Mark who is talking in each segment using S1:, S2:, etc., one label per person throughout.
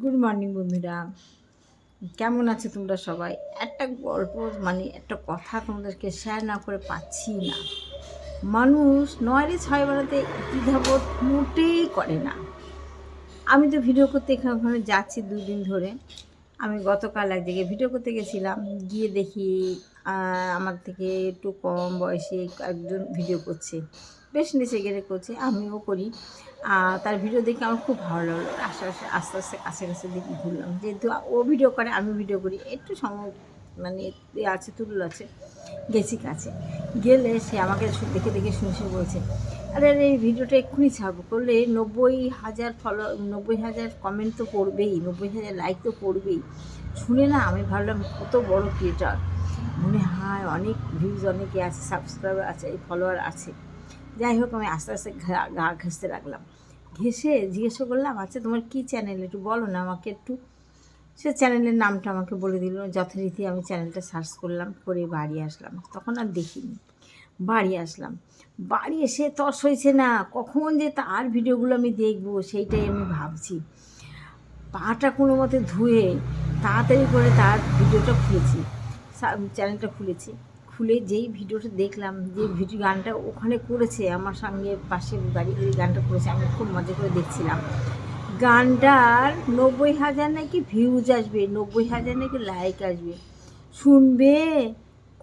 S1: Good morning বন্ধুরা। কেমন আছে তোমরা সবাই? একটা গল্প মানে একটা কথা তোমাদেরকে শেয়ার না করে পাচ্ছি না। মানুষ নয় রে ছয় বেলাতে দ্বিধাবোধ মোটেই করে না। আমি তো ভিডিও করতে এখানে ওখানে যাচ্ছি দুদিন ধরে। আমি গতকাল এক জায়গায় ভিডিও করতে গেছিলাম, গিয়ে দেখি আমার থেকে একটু কম বয়সে একজন ভিডিও করছে। বেশ নিচে গেড়ে করছে, আমিও করি। তার ভিডিও দেখে আমার খুব ভালো লাগল। আস্তে আস্তে আস্তে আস্তে কাছে কাছে দেখি ঘুরলাম। যেহেতু ও ভিডিও করে, আমি ভিডিও করি, একটু সময় মানে আছে তুল আছে, গেছি কাছে। গেলে সে আমাকে দেখে দেখে শুনে শুনে বলছে আরে এই ভিডিওটা এক্ষুনি ছাড়বো। করলে নব্বই হাজার ফলো নব্বই হাজার কমেন্ট তো পড়বেই, নব্বই হাজার লাইক তো পড়বেই। শুনে না আমি ভাবলাম, কত বড় ক্রিয়েটার মনে হয় অনেক ভিউজ অনেকে আছে সাবস্ক্রাইবার আছে, এই ফলোয়ার আছে। যাই হোক, আমি আস্তে আস্তে গা ঘেঁষতে রাখলাম ঘেসে জিজ্ঞেস করলাম আচ্ছা তোমার কী চ্যানেল একটু বলো না আমাকে একটু। সে চ্যানেলের নামটা আমাকে বলে দিল। যথারীতি আমি চ্যানেলটা সার্চ করলাম, করে বাড়ি আসলাম। তখন আর দেখিনি। বাড়ি আসলাম। বাড়ি এসে তস হয়েছে না, কখন যে তার ভিডিওগুলো আমি দেখব সেইটাই আমি ভাবছি। পাটা কোনো মতে ধুয়ে তাড়াতাড়ি করে তার ভিডিওটা খুলেছি চ্যানেলটা খুলেছি। খুলে যেই ভিডিওটা দেখলাম, যে ভিডিও গানটা ওখানে করেছে, আমার সঙ্গে পাশে গাড়ি গানটা করেছে, আমি খুব মজা করে দেখছিলাম। গানটার নব্বই হাজার নাকি ভিউজ আসবে, নব্বই হাজার নাকি লাইক আসবে। শুনবে?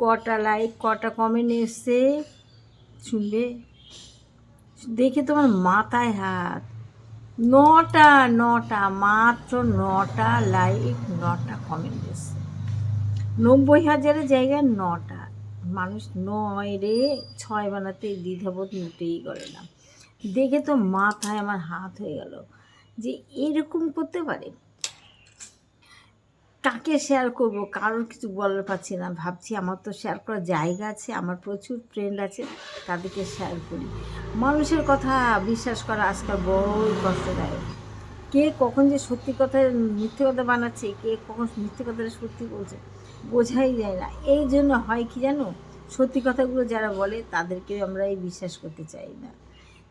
S1: কটা লাইক কটা কমেন্ট এসছে? শুনবে? দেখে তোমার মাথায় হাত। নটা নটা, মাত্র নটা লাইক নটা কমেন্ট এসছে। নব্বই হাজারের জায়গায় নটা। মানুষ নয় রে, ছয় বানাতে দ্বিধাবোধ মোটেই করে না। দেখে তো মাথায় আমার হাত হয়ে গেল। যে এরকম করতে পারে? কাকে শেয়ার করব? কারোর কিছু বলার পাচ্ছি না। ভাবছি আমার তো শেয়ার করার জায়গা আছে, আমার প্রচুর ফ্রেন্ড আছে, তাদেরকে শেয়ার করি। মানুষের কথা বিশ্বাস করা আজকাল বড়ই কষ্টদায়ক। কে কখন যে সত্যি কথা, মিথ্যে কথা বানাচ্ছে, কে কখন মিথ্যে কথাটা সত্যি বলছে, বোঝাই যায় না। এই জন্য হয় কি জানো? সত্যি কথাগুলো যারা বলে তাদেরকে আমরা এই বিশ্বাস করতে চাই না।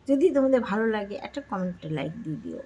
S1: যদি তোমাদের ভালো লাগে, একটা কমেন্টে লাইক দিয়ে দিও।